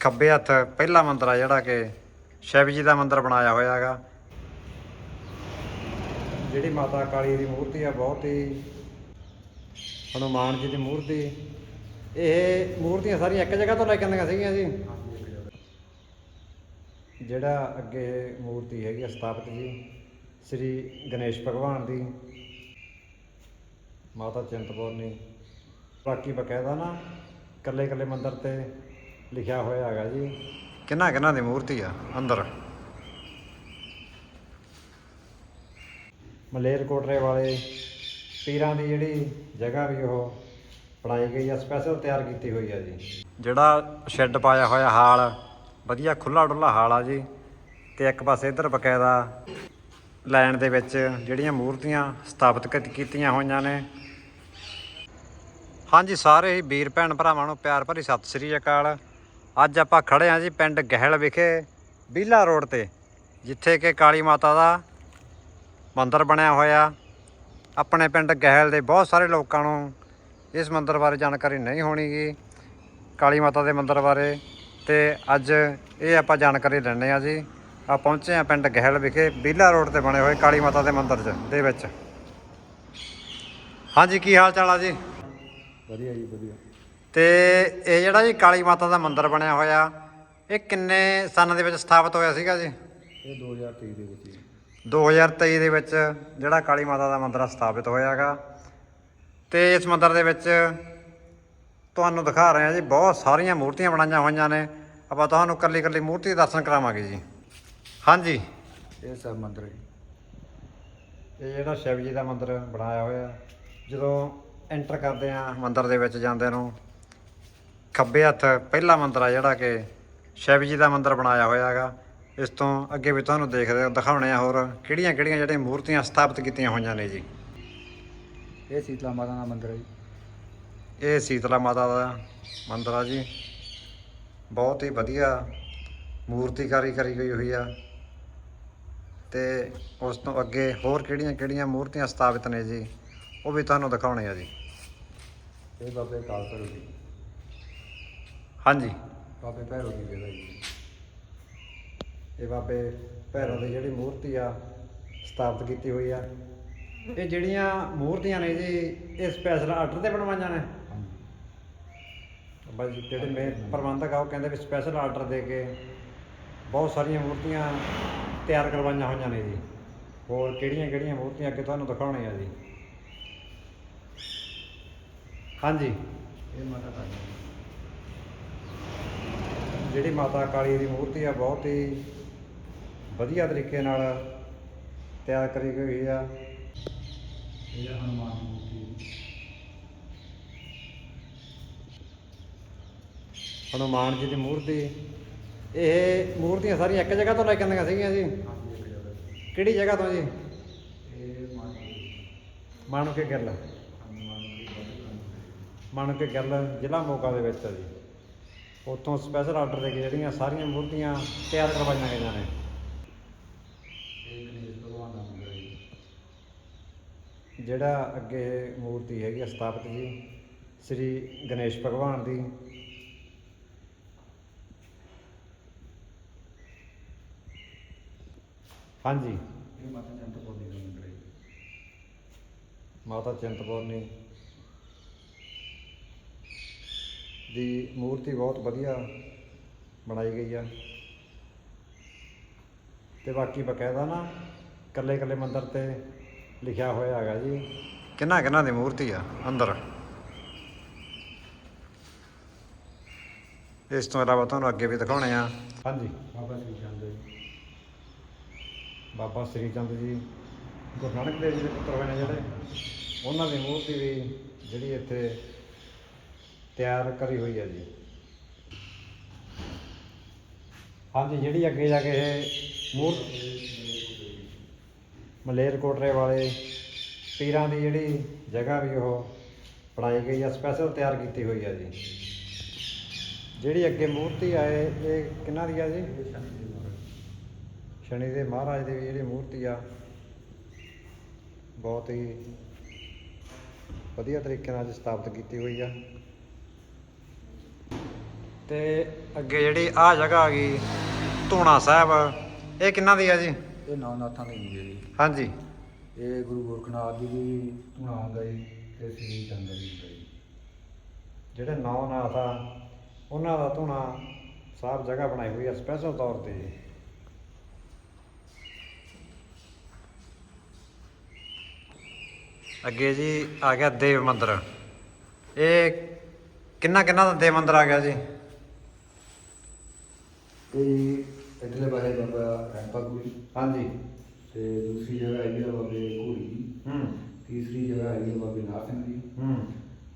ਖੱਬੇ ਹੱਥ ਪਹਿਲਾ ਮੰਦਿਰ ਆ ਜਿਹੜਾ ਕਿ ਸ਼ਿਵ ਜੀ ਦਾ ਮੰਦਿਰ ਬਣਾਇਆ ਹੋਇਆ ਹੈਗਾ। ਜਿਹੜੀ ਮਾਤਾ ਕਾਲੀ ਦੀ ਮੂਰਤੀ ਆ, ਬਹੁਤ ਹੀ ਹਨੂਮਾਨ ਜੀ ਦੀ ਮੂਰਤੀ। ਇਹ ਮੂਰਤੀਆਂ ਸਾਰੀਆਂ ਇੱਕ ਜਗ੍ਹਾ ਤੋਂ ਲੈ ਕੇ ਆਉਂਦੀਆਂ ਸੀਗੀਆਂ ਜੀ। ਜਿਹੜਾ ਅੱਗੇ ਇਹ ਮੂਰਤੀ ਹੈਗੀ ਆ ਸਥਾਪਿਤ ਜੀ, ਸ੍ਰੀ ਗਣੇਸ਼ ਭਗਵਾਨ ਦੀ। ਮਾਤਾ ਚਿੰਤਪੁਰਨੀ। ਬਾਕੀ ਬਕਾਇਦਾ ਨਾ ਕੱਲੇ ਕੱਲੇ ਮੰਦਰ ਤੇ ਲਿਖਿਆ ਹੋਇਆ ਹੈਗਾ ਜੀ। ਕਿੰਨਾ ਕਿੰਨਾ ਦੀ ਮੂਰਤੀ ਆ ਅੰਦਰ? ਮਲੇਰਕੋਟਰੇ ਵਾਲੇ ਪੀਰਾਂ ਦੀ ਜਿਹੜੀ ਜਗ੍ਹਾ ਵੀ ਉਹ ਬਣਾਈ ਗਈ ਆ ਸਪੈਸ਼ਲ ਤਿਆਰ ਕੀਤੀ ਹੋਈ ਆ ਜੀ। ਜਿਹੜਾ ਸ਼ੈੱਡ ਪਾਇਆ ਹੋਇਆ ਹਾਲ ਵਧੀਆ ਖੁੱਲਾ ਡੁੱਲਾ ਹਾਲ ਆ ਜੀ। ਤੇ ਇੱਕ ਪਾਸੇ ਇੱਧਰ ਬਕਾਇਦਾ ਲਾਈਨ ਦੇ ਵਿੱਚ ਜਿਹੜੀਆਂ ਮੂਰਤੀਆਂ ਸਥਾਪਿਤ ਕੀਤ- ਕੀਤੀਆਂ ਹੋਈਆਂ ਨੇ। ਹਾਂਜੀ ਸਾਰੇ ਹੀ ਵੀਰ ਭੈਣ ਭਰਾਵਾਂ ਨੂੰ ਪਿਆਰ ਭਰੀ ਸਤਿ ਸ੍ਰੀ ਅਕਾਲ। ਅੱਜ ਆਪਾਂ ਖੜੇ ਹਾਂ ਜੀ ਪਿੰਡ ਗਹਿਲ ਵਿਖੇ, ਬੀਲਾ ਰੋਡ ਤੇ, ਜਿੱਥੇ ਕਿ ਕਾਲੀ ਮਾਤਾ ਦਾ ਮੰਦਿਰ ਬਣਿਆ ਹੋਇਆ। ਆਪਣੇ ਪਿੰਡ ਗਹਿਲ ਦੇ ਬਹੁਤ ਸਾਰੇ ਲੋਕਾਂ ਨੂੰ ਇਸ ਮੰਦਿਰ ਬਾਰੇ ਜਾਣਕਾਰੀ ਨਹੀਂ ਹੋਣੀਗੀ, ਕਾਲੀ ਮਾਤਾ ਦੇ ਮੰਦਿਰ ਬਾਰੇ। ਤੇ ਅੱਜ ਇਹ ਆਪਾਂ ਜਾਣਕਾਰੀ ਲੈਣੇ ਆ ਜੀ। ਆ ਪਹੁੰਚੇ ਆ ਪਿੰਡ ਗਹਿਲ ਵਿਖੇ, ਬੀਲਾ ਰੋਡ ਤੇ ਬਣੇ ਹੋਏ ਕਾਲੀ ਮਾਤਾ ਦੇ ਮੰਦਿਰ 'ਚ, ਦੇ ਵਿੱਚ। ਹਾਂਜੀ, ਕੀ ਹਾਲ ਚਾਲ ਆ ਜੀ? ਵਧੀਆ ਜੀ, ਵਧੀਆ। ਤੇ ਇਹ ਜਿਹੜਾ ਜੀ ਕਾਲੀ ਮਾਤਾ ਦਾ ਮੰਦਿਰ ਬਣਿਆ ਹੋਇਆ ਇਹ ਕਿੰਨੇ ਸਾਲਾਂ ਦੇ ਵਿੱਚ ਸਥਾਪਿਤ ਹੋਇਆ ਸੀਗਾ ਜੀ? ਇਹ 2023 ਦੇ ਵਿੱਚ ਜੀ 2023 ਦੇ ਵਿੱਚ ਜਿਹੜਾ ਕਾਲੀ ਮਾਤਾ ਦਾ ਮੰਦਿਰ ਸਥਾਪਿਤ ਹੋਇਆਗਾ ਤੇ ਇਸ ਮੰਦਿਰ ਦੇ ਵਿੱਚ ਤੁਹਾਨੂੰ ਦਿਖਾ ਰਹੇ ਹਾਂ ਜੀ ਬਹੁਤ ਸਾਰੀਆਂ ਮੂਰਤੀਆਂ ਬਣਾਈਆਂ ਹੋਈਆਂ ਨੇ। ਆਪਾਂ ਤੁਹਾਨੂੰ ਕੱਲੀ ਕੱਲੀ ਮੂਰਤੀ ਦੇ ਦਰਸ਼ਨ ਕਰਾਵਾਂਗੇ ਜੀ। ਹਾਂਜੀ। ਇਹ ਸਭ ਮੰਦਰ ਹੈ ਇਹ ਜਿਹੜਾ ਸ਼ਿਵ ਜੀ ਦਾ ਮੰਦਿਰ ਬਣਾਇਆ ਹੋਇਆ ਜਦੋਂ ਐਂਟਰ ਕਰਦੇ ਆ ਮੰਦਿਰ ਦੇ ਵਿੱਚ ਜਾਂਦੇ ਨੂੰ ਖੱਬੇ ਹੱਥ ਪਹਿਲਾ ਮੰਦਿਰ ਆ ਜਿਹੜਾ ਕਿ ਸ਼ਿਵ ਜੀ ਦਾ ਮੰਦਿਰ ਬਣਾਇਆ ਹੋਇਆ ਹੈਗਾ। ਇਸ ਤੋਂ ਅੱਗੇ ਵੀ ਤੁਹਾਨੂੰ ਦੇਖਦੇ ਦਿਖਾਉਣੇ ਆ ਹੋਰ ਕਿਹੜੀਆਂ ਕਿਹੜੀਆਂ ਜਿਹੜੀਆਂ ਮੂਰਤੀਆਂ ਸਥਾਪਿਤ ਕੀਤੀਆਂ ਹੋਈਆਂ ਨੇ ਜੀ। ਇਹ ਸੀਤਲਾ ਮਾਤਾ ਦਾ ਮੰਦਰ ਹੈ ਜੀ। ਇਹ ਸੀਤਲਾ ਮਾਤਾ ਦਾ ਮੰਦਿਰ ਆ ਜੀ। ਬਹੁਤ ਹੀ ਵਧੀਆ ਮੂਰਤੀਕਾਰੀ ਕਰੀ ਗਈ ਹੋਈ ਆ। ਤੇ ਉਸ ਤੋਂ ਅੱਗੇ ਹੋਰ ਕਿਹੜੀਆਂ ਕਿਹੜੀਆਂ ਮੂਰਤੀਆਂ ਸਥਾਪਿਤ ਨੇ ਜੀ ਉਹ ਵੀ ਤੁਹਾਨੂੰ ਦਿਖਾਉਣੇ ਆ ਜੀ। ਇਹ ਬਾਬੇ ਕਾਲ ਭੈਰੋ ਜੀ। ਹਾਂਜੀ। ਬਾਬੇ ਭੈਰੋ ਦੀ ਜਗ੍ਹਾ ਜੀ। ਇਹ ਬਾਬੇ ਭੈਰੋ ਦੀ ਜਿਹੜੀ ਮੂਰਤੀ ਆ ਸਥਾਪਿਤ ਕੀਤੀ ਹੋਈ ਆ। ਇਹ ਜਿਹੜੀਆਂ ਮੂਰਤੀਆਂ ਨੇ ਜੀ ਇਹ ਸਪੈਸ਼ਲ ਆਰਡਰ ਤੇ ਬਣਵਾਈਆਂ ਨੇ। ਹਾਂਜੀ ਬਸ ਜਿਹੜੇ ਮੇ ਪ੍ਰਬੰਧਕ ਆ ਉਹ ਕਹਿੰਦੇ ਵੀ ਸਪੈਸ਼ਲ ਆਰਡਰ ਦੇ ਕੇ ਬਹੁਤ ਸਾਰੀਆਂ ਮੂਰਤੀਆਂ ਤਿਆਰ ਕਰਵਾਈਆਂ ਹੋਈਆਂ ਨੇ ਜੀ। ਹੋਰ ਕਿਹੜੀਆਂ ਕਿਹੜੀਆਂ ਮੂਰਤੀਆਂ ਅੱਗੇ ਤੁਹਾਨੂੰ ਦਿਖਾਉਣੇ ਆ ਜੀ। ਹਾਂਜੀ। ਇਹ ਮਾਤਾ ਕਾਲੀ ਜਿਹੜੀ ਮਾਤਾ ਕਾਲੀ ਦੀ ਮੂਰਤੀ ਆ ਬਹੁਤ ਹੀ ਵਧੀਆ ਤਰੀਕੇ ਨਾਲ ਤਿਆਰ ਕਰੀ ਗਈ ਆ। ਇਹ ਹਨੂਮਾਨ ਦੀ ਮੂਰਤੀ। ਹਨੂਮਾਨ ਜੀ ਦੀ ਮੂਰਤੀ। ਇਹ ਮੂਰਤੀਆਂ ਸਾਰੀਆਂ ਇੱਕ ਜਗ੍ਹਾ ਤੋਂ ਲੈ ਕੇ ਆਉਂਦੀਆਂ ਸੀਗੀਆਂ ਜੀ? ਹਾਂਜੀ ਇੱਕ ਜਗ੍ਹਾ ਕਿਹੜੀ ਜਗ੍ਹਾ ਤੋਂ ਜੀ? ਇਹ ਮਾਨੋ ਕੇ। ਗਿੱਲ ਹਨੂਮਾਨ ਦੀ ਮਾਨੋ ਕੇ ਗਿੱਲ ਜ਼ਿਲ੍ਹਾ ਮੋਗਾ ਦੇ ਵਿੱਚ ਆ ਜੀ। ਉੱਥੋਂ ਸਪੈਸ਼ਲ ਆਰਡਰ ਦੇ ਕੇ ਜਿਹੜੀਆਂ ਸਾਰੀਆਂ ਮੂਰਤੀਆਂ ਤਿਆਰ ਕਰਵਾਈਆਂ ਗਈਆਂ ਨੇ। ਜਿਹੜਾ ਅੱਗੇ ਮੂਰਤੀ ਹੈਗੀ ਸਥਾਪਿਤ ਜੀ ਸ੍ਰੀ ਗਣੇਸ਼ ਭਗਵਾਨ ਦੀ। ਹਾਂਜੀ। ਮਾਤਾ ਚੰਤਪੁਰਨੀ ਮਾਤਾ ਚਿੰਤਪੁਰਨੀ। ਦੀ ਮੂਰਤੀ ਬਹੁਤ ਵਧੀਆ ਬਣਾਈ ਗਈ ਆ। ਤੇ ਬਾਕੀ ਬਕਾਇਦਾ ਨਾ ਕੱਲੇ ਕੱਲੇ ਮੰਦਿਰ ਤੇ ਲਿਖਿਆ ਹੋਇਆ ਹੈਗਾ ਜੀ। ਕਿੰਨਾ ਕਿੰਨਾ ਦੀ ਮੂਰਤੀ ਆ ਅੰਦਰ? ਇਸ ਤੋਂ ਇਲਾਵਾ ਤੁਹਾਨੂੰ ਅੱਗੇ ਵੀ ਦਿਖਾਉਣੇ ਆ। ਹਾਂਜੀ ਬਾਬਾ ਸ੍ਰੀ ਚੰਦ ਜੀ। ਬਾਬਾ ਸ੍ਰੀ ਚੰਦ ਜੀ ਗੁਰੂ ਨਾਨਕ ਦੇਵ ਜੀ ਦੇ ਪੁੱਤਰ ਹੋਏ ਨੇ ਜਿਹੜੇ। ਉਹਨਾਂ ਦੀ ਮੂਰਤੀ ਵੀ ਜਿਹੜੀ ਇੱਥੇ ਤਿਆਰ ਕਰੀ ਹੋਈ ਹੈ ਜੀ। ਹਾਂਜੀ, ਜਿਹੜੀ ਅੱਗੇ ਜਾ ਕੇ ਇਹ ਮੂਰ ਮਲੇਰਕੋਟਰੇ ਵਾਲੇ ਪੀਰਾਂ ਦੀ ਜਿਹੜੀ ਜਗ੍ਹਾ ਵੀ ਉਹ ਬਣਾਈ ਗਈ ਆ ਸਪੈਸ਼ਲ ਤਿਆਰ ਕੀਤੀ ਹੋਈ ਹੈ ਜੀ। ਜਿਹੜੀ ਅੱਗੇ ਮੂਰਤੀ ਆ ਇਹ ਕਿਹਨਾਂ ਦੀ ਆ ਜੀ? ਸ਼ਨੀ ਦੀ ਦੇ ਮਹਾਰਾਜ ਦੀ ਵੀ ਜਿਹੜੀ ਮੂਰਤੀ ਆ, ਬਹੁਤ ਹੀ ਵਧੀਆ ਤਰੀਕੇ ਨਾਲ ਅੱਜ ਸਥਾਪਿਤ ਕੀਤੀ ਹੋਈ ਆ। ਤੇ ਅੱਗੇ ਜਿਹੜੀ ਆ ਜਗ੍ਹਾ ਆ ਗਈ ਧੂਣਾ ਸਾਹਿਬ ਇਹ ਕਿੰਨਾ ਦੀ ਆ ਜੀ? ਇਹ ਨੌਨਾਥਾਂ ਦੀ ਹੁੰਦੀ ਹੈ ਜੀ। ਹਾਂਜੀ। ਇਹ ਗੁਰੂ ਗੋਰਖਨਾਥ ਜੀ ਦੀ ਧੂਣਾ ਹੁੰਦਾ ਜੀ ਤੇ ਸ੍ਰੀ ਚੰਦਰ ਜੀ ਹੁੰਦਾ ਜੀ। ਜਿਹੜੇ ਨੌ ਨਾਥ ਆ ਉਹਨਾਂ ਦਾ ਧੂਣਾ ਸਾਹਿਬ ਜਗ੍ਹਾ ਬਣਾਈ ਹੋਈ ਆ ਸਪੈਸ਼ਲ ਤੌਰ ਤੇ। ਜੀ। ਅੱਗੇ ਜੀ ਆ ਗਿਆ ਦੇਵ ਮੰਦਿਰ। ਇਹ ਕਿੰਨਾ ਕਿੰਨਾ ਦਾ ਦੇਵ ਮੰਦਿਰ ਆ ਗਿਆ ਜੀ? ਤੇ ਇਧਰਲੇ ਪਾਸੇ ਬਾਬਾ ਰੈਂਪਾ ਗੁਰੀ ਹਾਂਜੀ। ਤੇ ਦੂਸਰੀ ਜਗ੍ਹਾ ਹੈਗੀ ਆ ਬਾਬੇ ਘੋੜੀ ਜੀ। ਹੂੰ। ਤੀਸਰੀ ਜਗ੍ਹਾ ਹੈਗੀ ਆ ਬਾਬੇ ਨਾਥ ਸਿੰਘ ਜੀ। ਹੂੰ।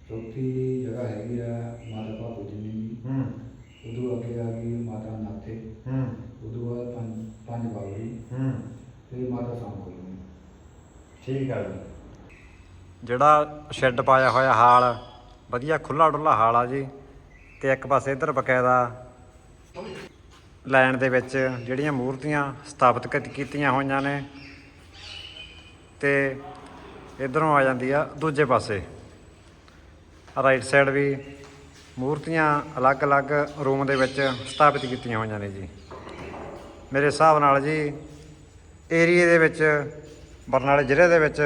ਚੌਥੀ ਜਗ੍ਹਾ ਹੈਗੀ ਆ ਮਾਤਾ ਭਾਗੋ ਜੀ। ਦੀ ਹੂੰ। ਉਦੋਂ ਅੱਗੇ ਆ ਗਈ ਮਾਤਾ ਨਾਥੇ। ਹੂੰ। ਉਦੋਂ ਬਾਅਦ ਪੰਜ ਪੰਜ ਬਾਬਰੀ ਹੂੰ। ਤੇ ਮਾਤਾ ਸਾਂਕੋਲੀ ਠੀਕ ਆ ਜੀ। ਜਿਹੜਾ ਸ਼ੈੱਡ ਪਾਇਆ ਹੋਇਆ ਹਾਲ ਵਧੀਆ ਖੁੱਲਾ ਡੁੱਲਾ ਹਾਲ ਆ ਜੀ। ਤੇ ਇੱਕ ਪਾਸੇ ਇੱਧਰ ਬਕਾਇਦਾ ਲਾਈਨ ਦੇ ਵਿੱਚ ਜਿਹੜੀਆਂ ਮੂਰਤੀਆਂ ਸਥਾਪਿਤ ਕੀਤੀਆਂ ਹੋਈਆਂ ਨੇ ਤੇ ਇਧਰੋਂ ਆ ਜਾਂਦੀ ਆ ਦੂਜੇ ਪਾਸੇ। ਰਾਈਟ ਸਾਈਡ ਵੀ ਮੂਰਤੀਆਂ ਅਲੱਗ-ਅਲੱਗ ਰੂਮ ਦੇ ਵਿੱਚ ਸਥਾਪਿਤ ਕੀਤੀਆਂ ਹੋਈਆਂ ਨੇ ਜੀ। ਮੇਰੇ ਹਿਸਾਬ ਨਾਲ ਜੀ ਏਰੀਏ ਦੇ ਵਿੱਚ, ਬਰਨਾਲੇ ਜ਼ਿਲ੍ਹੇ ਦੇ ਵਿੱਚ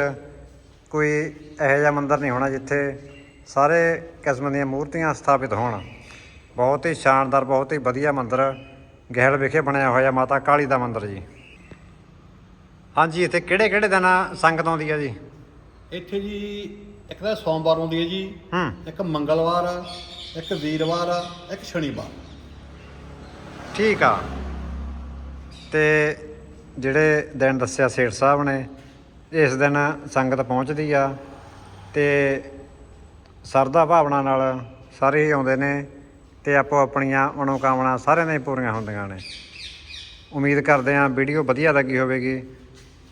ਕੋਈ ਇਹੋ ਜਿਹਾ ਮੰਦਿਰ ਨਹੀਂ ਹੋਣਾ ਜਿੱਥੇ ਸਾਰੇ ਕਿਸਮ ਦੀਆਂ ਮੂਰਤੀਆਂ ਸਥਾਪਿਤ ਹੋਣ। ਬਹੁਤ ਹੀ ਸ਼ਾਨਦਾਰ, ਬਹੁਤ ਹੀ ਵਧੀਆ ਮੰਦਿਰ ਗਹਿਲ ਵਿਖੇ ਬਣਿਆ ਹੋਇਆ ਮਾਤਾ ਕਾਲੀ ਦਾ ਮੰਦਿਰ ਜੀ। ਹਾਂਜੀ ਇੱਥੇ ਕਿਹੜੇ ਕਿਹੜੇ ਦਿਨ ਸੰਗਤ ਆਉਂਦੀ ਆ ਜੀ? ਇੱਥੇ ਜੀ ਇੱਕ ਤਾਂ ਸੋਮਵਾਰ ਆਉਂਦੀ ਹੈ ਜੀ ਹੂੰ। ਇੱਕ ਮੰਗਲਵਾਰ ਆ ਇੱਕ ਵੀਰਵਾਰ ਆ ਇੱਕ ਸ਼ਨੀਵਾਰ। ਠੀਕ ਆ। ਤੇ ਜਿਹੜੇ ਦਿਨ ਦੱਸਿਆ ਸੇਠ ਸਾਹਿਬ ਨੇ ਇਸ ਦਿਨ ਸੰਗਤ ਪਹੁੰਚਦੀ ਆ ਤੇ ਸਰਦਾ ਭਾਵਨਾ ਨਾਲ ਸਾਰੇ ਹੀ ਆਉਂਦੇ ਨੇ। ਤੇ ਆਪੋ ਆਪਣੀਆਂ ਮਨੋਕਾਮਨਾ ਸਾਰਿਆਂ ਦੀਆਂ ਪੂਰੀਆਂ ਹੁੰਦੀਆਂ ਨੇ। ਉਮੀਦ ਕਰਦੇ ਹਾਂ ਵੀਡੀਓ ਵਧੀਆ ਲੱਗੀ ਹੋਵੇਗੀ।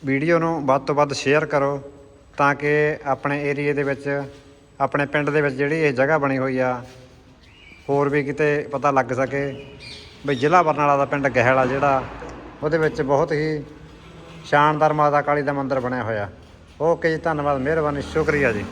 ਵੀਡੀਓ ਨੂੰ ਵੱਧ ਤੋਂ ਵੱਧ ਸ਼ੇਅਰ ਕਰੋ ਤਾਂ ਕਿ ਆਪਣੇ ਏਰੀਏ ਦੇ ਵਿੱਚ, ਆਪਣੇ ਪਿੰਡ ਦੇ ਵਿੱਚ ਜਿਹੜੀ ਇਹ ਜਗ੍ਹਾ ਬਣੀ ਹੋਈ ਆ, ਹੋਰ ਵੀ ਕਿਤੇ ਪਤਾ ਲੱਗ ਸਕੇ ਵੀ ਜ਼ਿਲ੍ਹਾ ਬਰਨਾਲਾ ਦਾ ਪਿੰਡ ਗਹਿਲਾ ਜਿਹੜਾ, ਉਹਦੇ ਵਿੱਚ ਬਹੁਤ ਹੀ ਸ਼ਾਨਦਾਰ ਮਾਤਾ ਕਾਲੀ ਦਾ ਮੰਦਿਰ ਬਣਿਆ ਹੋਇਆ। ਓਕੇ ਜੀ, ਧੰਨਵਾਦ, ਮਿਹਰਬਾਨੀ, ਸ਼ੁਕਰੀਆ ਜੀ।